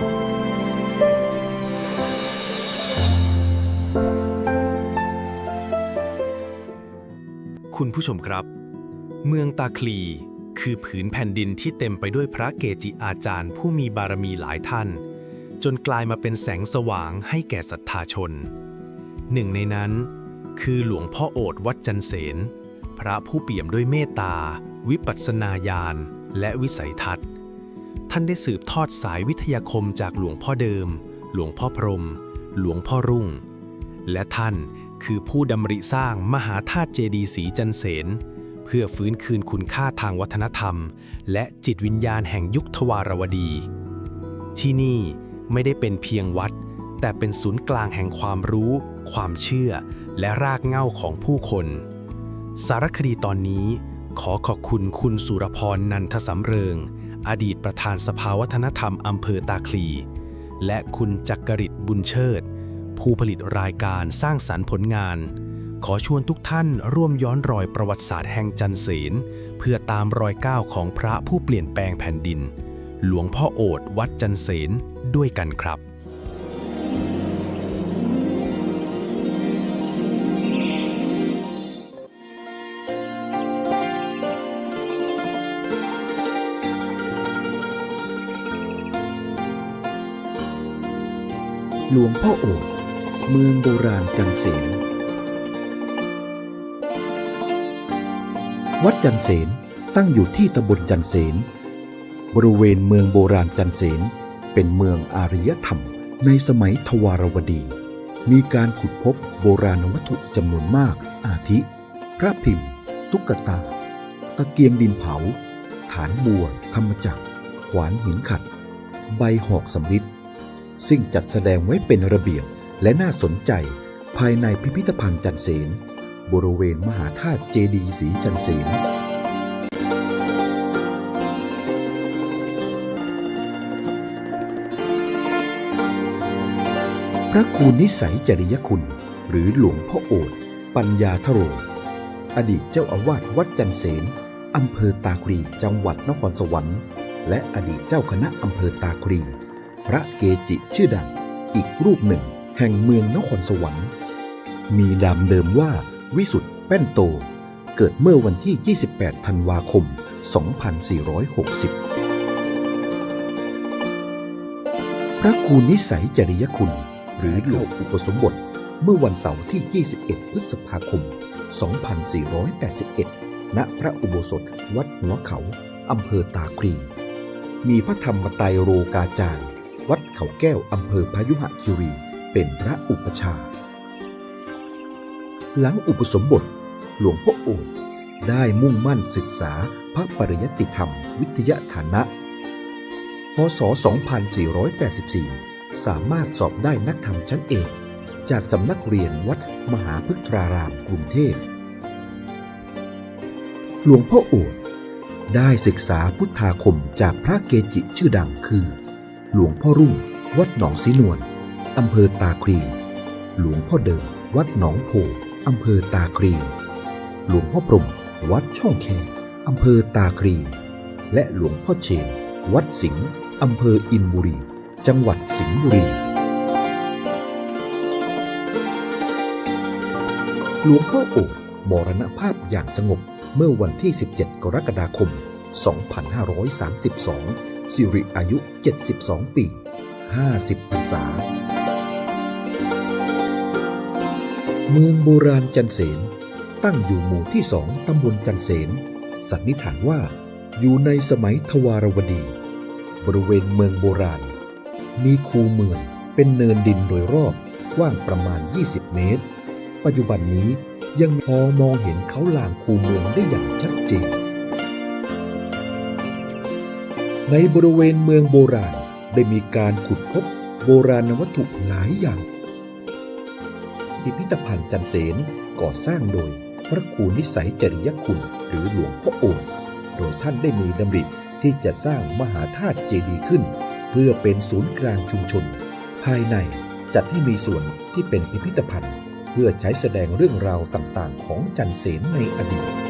คุณผู้ชมครับ เมืองตาคลี คือผืนแผ่นดินที่เต็มไปด้วยพระเกจิอาจารย์ผู้มีบารมีหลายท่าน จนกลายมาเป็นแสงสว่างให้แก่ศรัทธาชน หนึ่งในนั้น คือหลวงพ่อโอษฐ์วัดจันเสน พระผู้เปี่ยมด้วยเมตตา วิปัสสนาญาณ และวิสัยทัศน์ ท่านได้สืบทอดสายวิทยาคมจากหลวงพ่อเดิม หลวงพ่อพรหมหลวงพ่อรุ่ง และท่านคือผู้ดำริสร้างมหาธาตุเจดีย์สีจันเสน เพื่อฟื้นคืนคุณค่าทางวัฒนธรรม และจิตวิญญาณแห่งยุคทวารวดี ที่นี่ไม่ได้เป็นเพียงวัด แต่เป็นศูนย์กลางแห่งความรู้ ความเชื่อ และรากเหง้าของผู้คน สารคดีตอนนี้ขอขอบคุณคุณสุรพรนันทสำเริง อดีตประธานสภาวัฒนธรรมอำเภอตาคลี และคุณจักริดบุญเชิด ผู้ผลิตรายการสร้างสรรค์ผลงาน ขอชวนทุกท่านร่วมย้อนรอยประวัติศาสตร์แห่งจันเสนเพื่อตามรอยก้าวของพระผู้เปลี่ยนแปลงแผ่นดิน หลวงพ่อโอดวัดจันเสนด้วยกันครับ หลวงพ่อโอษเมืองโบราณจันเสนวัดจันเสนตั้งอยู่ที่ตำบลจันเสนบริเวณเมืองโบราณจันเสนเป็นเมืองอารยธรรมในสมัยทวารวดี มีการขุดพบโบราณวัตถุจำนวนมาก อาทิ พระพิมพ์ ตุ๊กตา ตะเกียงดินเผา ฐานบัวธรรมจักร ขวานหินขัด ใบหอกสำริด ซึ่งจัดแสดงไว้เป็นระเบียบและน่าสนใจภายในพิพิธภัณฑ์จันเสนบริเวณมหาธาตุเจดีย์สีจันเสนพระครูนิสัยจริยคุณ หรือหลวงพ่อโอษปัญญาทโร อดีตเจ้าอาวาสวัดจันเสนอำเภอตาคลีจังหวัดนครสวรรค์ และอดีตเจ้าคณะอำเภอตาคลี พระเกจิชื่อดัง อีกรูปหนึ่ง แห่งเมืองนครสวรรค์ มีนามเดิมว่าวิสุทธ์แป้นโต เกิดเมื่อวันที่ 28 ธันวาคม 2460 พระครูนิสัยจริยคุณ หรือหลวงอุปสมบทเมื่อวันเสาร์ที่ 21 พฤษภาคม 2481 ณ พระอุโบสถวัดหัวเขา อำเภอตาคลีมีพระธรรมไตรโรกาจารย์วัด เขาแก้วอำเภอพยุหคีรี เป็นพระอุปชา หลังอุปสมบทหลวงพ่อโอษได้มุ่งมั่นศึกษาพระปริยติธรรมวิทยาฐานะ พศ 2484 สามารถสอบได้นักธรรมชั้นเอกจากสำนักเรียนวัดมหาพฤกษารามกรุงเทพ หลวงพ่อโอษได้ศึกษาพุทธาคมจากพระเกจิชื่อดังคือ หลวงพ่อรุ่ง วัดหนองสีนวลอำเภอตาครีหลวงพ่อเดิม วัดหนองโพอำเภอตาครีหลวงพ่อพรหมวัดช่องแคอำเภอตาครีและหลวงพ่อเชน วัดสิงห์อำเภออินบุรี จังหวัดสิงห์บุรี หลวงพ่อโอษฐ์มรณภาพอย่างสงบเมื่อวันที่ 17 กรกฎาคม 2532 สิริอายุ 72 ปี 50พรรษา เมืองโบราณจันเสนตั้งอยู่หมู่ที่สองตำบลจันเสนสันนิษฐานว่าอยู่ในสมัยทวารวดี บริเวณเมืองโบราณ มีคูเมืองเป็นเนินดินโดยรอบกว้างประมาณ 20 เมตร ปัจจุบันนี้ยังพอมองเห็นเขาลางคูเมืองได้อย่างชัดเจนในบริเวณเมืองโบราณ ได้มีการขุดพบโบราณวัตถุหลายอย่าง พิพิธภัณฑ์จันเสนก่อสร้างโดยพระครูนิสัยจริยคุณหรือหลวงพ่อโอษฐ์โดยท่านได้มีดำริที่จะสร้างมหาธาตุเจดีย์ขึ้น เพื่อเป็นศูนย์กลางชุมชน ภายในจัดให้มีส่วนที่เป็นพิพิธภัณฑ์ เพื่อใช้แสดงเรื่องราวต่างๆ ของจันเสนในอดีต